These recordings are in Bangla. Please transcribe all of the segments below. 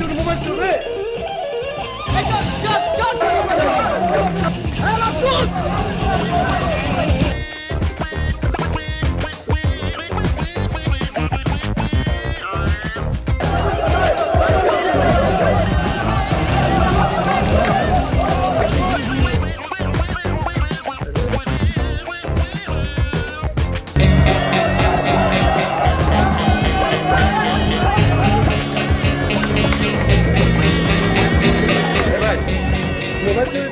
চোর মোবাইল চোর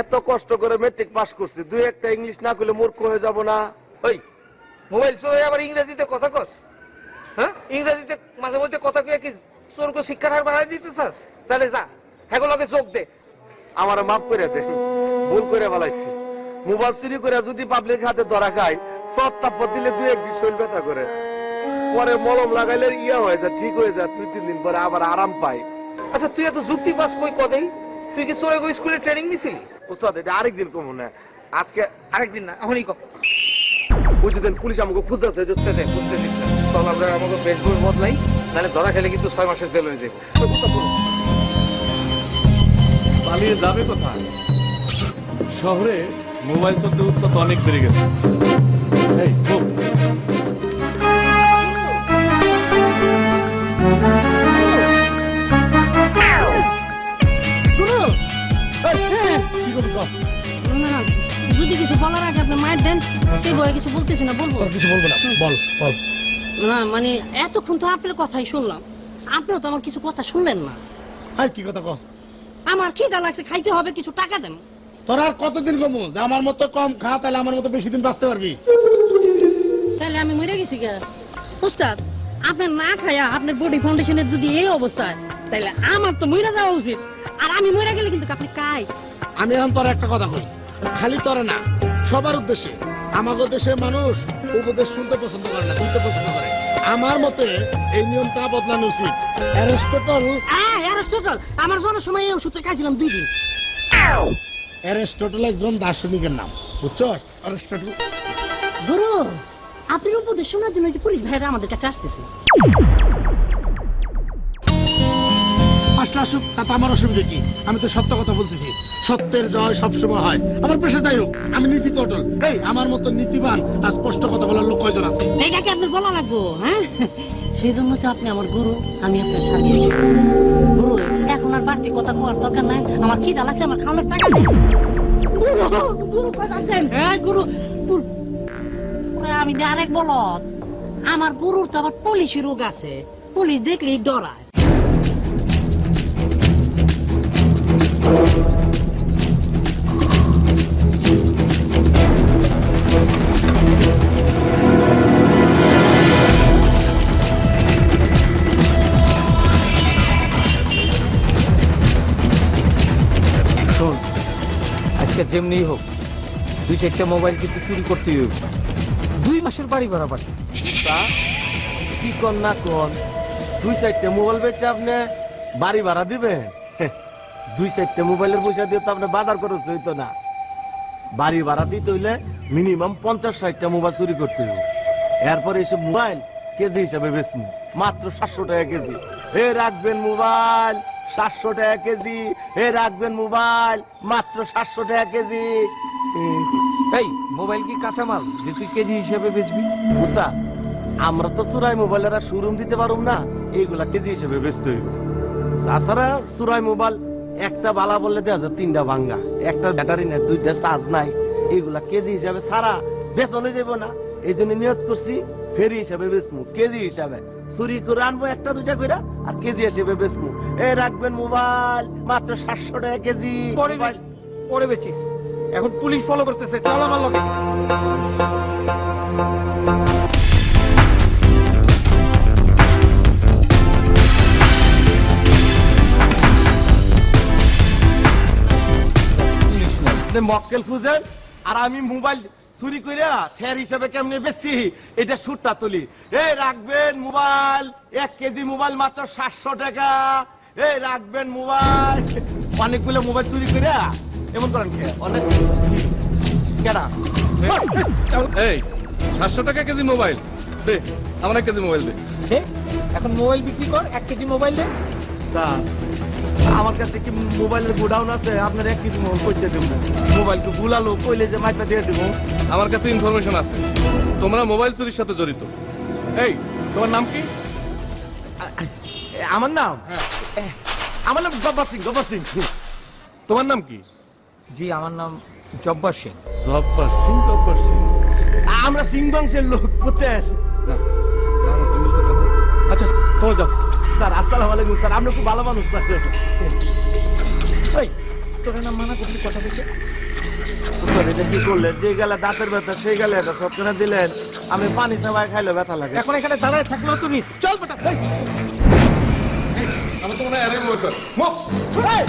এত কষ্ট করে মেট্রিক পাস করছি দুই একটা ইংলিশ না করলে মূর্খ হয়ে যাব না। ওই মোবাইল চোর হয়ে আবার ইংরেজিতে কথা কস। হ্যাঁ? ইংরেজিতে মাঝে মধ্যে কথা কয়ে কি চোরকে শিক্ষার হার বাড়াই দিতে চাস? তাহলে যা হ্যাঁ লগে যোগ দে। আমার মাফ করে দে ভুল করে ফেলাইছি। মোবাইল চুরি করে যদি পাবলিক হাতে ধরা খায় সব তাপ্পর দিলে দুই একদিন শরীর ব্যথা করে। পরে মলম লাগাইলে ইয়া হয়ে যায় ঠিক হয়ে যায় দুই তিন দিন পরে আবার আরাম পাই আচ্ছা তুই এত যুক্তি পাস কই কদেই? তুই কি চোরে গই স্কুলে ট্রেনিং নিছিলি? উস্তাদ এটা আরেকদিন কমু না। আজকে আরেকদিন না এখনই কম। বুঝলেন পুলিশ আমাকে খুঁজতেছে বুঝতে দিস না। চল আমরা আমাকে বেশভূষ বদলাই নাহলে ধরা খেলে কিন্তু ছয় মাসের জেল হয়ে যাবে। পালিয়ে যাবে কোথায়? শহরে মোবাইল চলতে উৎপাত অনেক বেড়ে গেছে। এই, বলতেছি না বলব? কিছু বলব না বল বল। না মানে এতক্ষণ তো আপনার কথাই শুনলাম। আপনিও তো আমার কিছু কথা শুনলেন না। হাই কি কথা কহ আমার খিদা লাগছে খাইতে হবে কিছু টাকা দেন। তোর আর কতদিন কমু যে আমার মতো কম খা তাহলে আমার মতো বেশি দিন বাঁচতে পারবি। তাহলে আমি মরে গেছি কে উস্তাদ আপনার না খায়া আপনার বডি ফাউন্ডেশনের যদি এই অবস্থা তাহলে আমার তো মরে যাওয়া উচিত। আর আমি মরে গেলে কিন্তু আপনি কাই? আমি এখন তোর একটা কথা কই খালি তোরে না সবার উদ্দেশ্যে। আমাদের দেশের মানুষ উপদেশ শুনতে পছন্দ করে না শুনতে পছন্দ করে। আমার মতে এই নিয়মটা বদলানো উচিত। অ্যারিস্টটল আহ অ্যারিস্টটল আমার জন্মের সময় এই ওষুধটা খাইছিলাম দুই দিন। অ্যারিস্টটল একজন দার্শনিকের নাম বুঝছ অ্যারিস্টটল গুরু আপনি উপদেশ শোনার জন্য যে পুলিশ ভাইরা আমাদের কাছে আসতেছে। আসলে আসুক তাতে আমার অসুবিধা কি? আমি তো সত্য কথা বলতেছি। সত্যের জয় সবসময় হয়। আমার পেশা যাই হোক আমি নীতি অটল। এই আমার মতো নীতিবান আর স্পষ্ট কথা বলার লোক কয়জন আছে? এটা কি আপনার বলা লাগবো হ্যাঁ? সেই জন্য তো আপনি আমার গুরু আমি আপনার সাথে গুরু এখন আর বাড়তি কথা কোয়ার দরকার নাই। আমার কি লাগছে আমার খাওয়ানোর টাকা নেই। হ্যাঁ গুরু। আমি আরেক বলত আমার গুরুর তো আবার পুলিশি রোগ আছে। পুলিশ দেখলেই ডরায়। যেমনি হোক দুই চারটা মোবাইল কিন্তু চুরি করতেই হবে। দুই মাসের বাড়ি ভাড়া পাঠি কি কর না কর দুই চারটে মোবাইল বেচে আপনি বাড়ি ভাড়া দিবে দুই চারটে মোবাইলের পয়সা দিয়ে তো আপনি বাজার খরচ হইতো না। বাড়ি ভাড়া দিতে হইলে মিনিমাম পঞ্চাশ ষাটটা মোবাইল চুরি করতে হবে। এরপরে এসব মোবাইল কেজি হিসাবে বেচবো মাত্র সাতশো টাকা কেজি। এ রাখবেন মোবাইল সাতশো টাকা কেজি। এ রাখবেন মোবাইল মাত্র সাতশো টাকা কেজি। এই মোবাইল কি কাঁচামাল যে তুই কেজি হিসেবে বেচবি? বুঝতা আমরা তো চুরাই মোবাইলের আর শোরুম দিতে পারুম না এইগুলা কেজি হিসেবে বেচতে হইব। তাছাড়া চুরাই মোবাইল একটা বালা বললে দেওয়া যায় তিনটা ভাঙ্গা। একটা ব্যাটারি নাই দুইটা চার্জ নাই এইগুলা কেজি হিসাবে সারা বেতনে যাব না। এই জন্য নিয়ত করছি ফেরি হিসাবে বেচমু কেজি হিসাবে। চুরি করে আনব একটা দুইটা কইরা আর কেজি হিসেবে বেচবো। এ রাখবেন মোবাইল মাত্র সাতশো টাকা কেজি। পরে বেচিস। এখন পুলিশ ফলো করতেছে আমার লোকে মক্কেল খুঁজেন আর আমি মোবাইল চুরি করে শেয়ার হিসেবে কেমনে বেশি এটা সুটটা তুলি। এই রাখবেন মোবাইল এক কেজি মোবাইল মাত্র সাতশো টাকা। এই রাখবেন মোবাইল। অনেকগুলো মোবাইল চুরি করে এমন করেন কে? অনেক কেডা? এই সাতশো টাকা কেজি মোবাইল। দে আমার এক কেজি মোবাইল দে। হে, এখন মোবাইল বিক্রি কর এক কেজি মোবাইল দে। স্যার আমার কাছে কি মোবাইলের গোডাউন আছে? আপনার এক মোবাইল কইতে দেবো মোবাইল তো গুলালো কইলে যে মাইটা দিয়ে দেবো। আমার কাছে ইনফরমেশন আছে। তোমরা মোবাইল চুরির সাথে জড়িত। এই তোমার নাম কি? আমার নাম? হ্যাঁ। আমার নাম গব্বর সিং গব্বর সিং। তোমার নাম কি? জি আমার নাম জব্বার সিং। জব্বার সিং জব্বার সিং। আমরা সিং বংশের লোক বুঝছেন? আচ্ছা তোমার যাও। আসসালামু আলাইকুম স্যার। আপনি খুব ভালো মানুষ স্যার। ওই তোর নাম মানা করলি কথা বলছে? স্যার এটা কি করলেন? যে গেলে দাঁতের ব্যথা সেই গেলে এটা সব দিলেন। আমি পানি সবাই খাইলে ব্যথা লাগে। এখন এখানে দাঁড়ায় থাকলেও তুমি চল বেটা আমি তো মনে হয়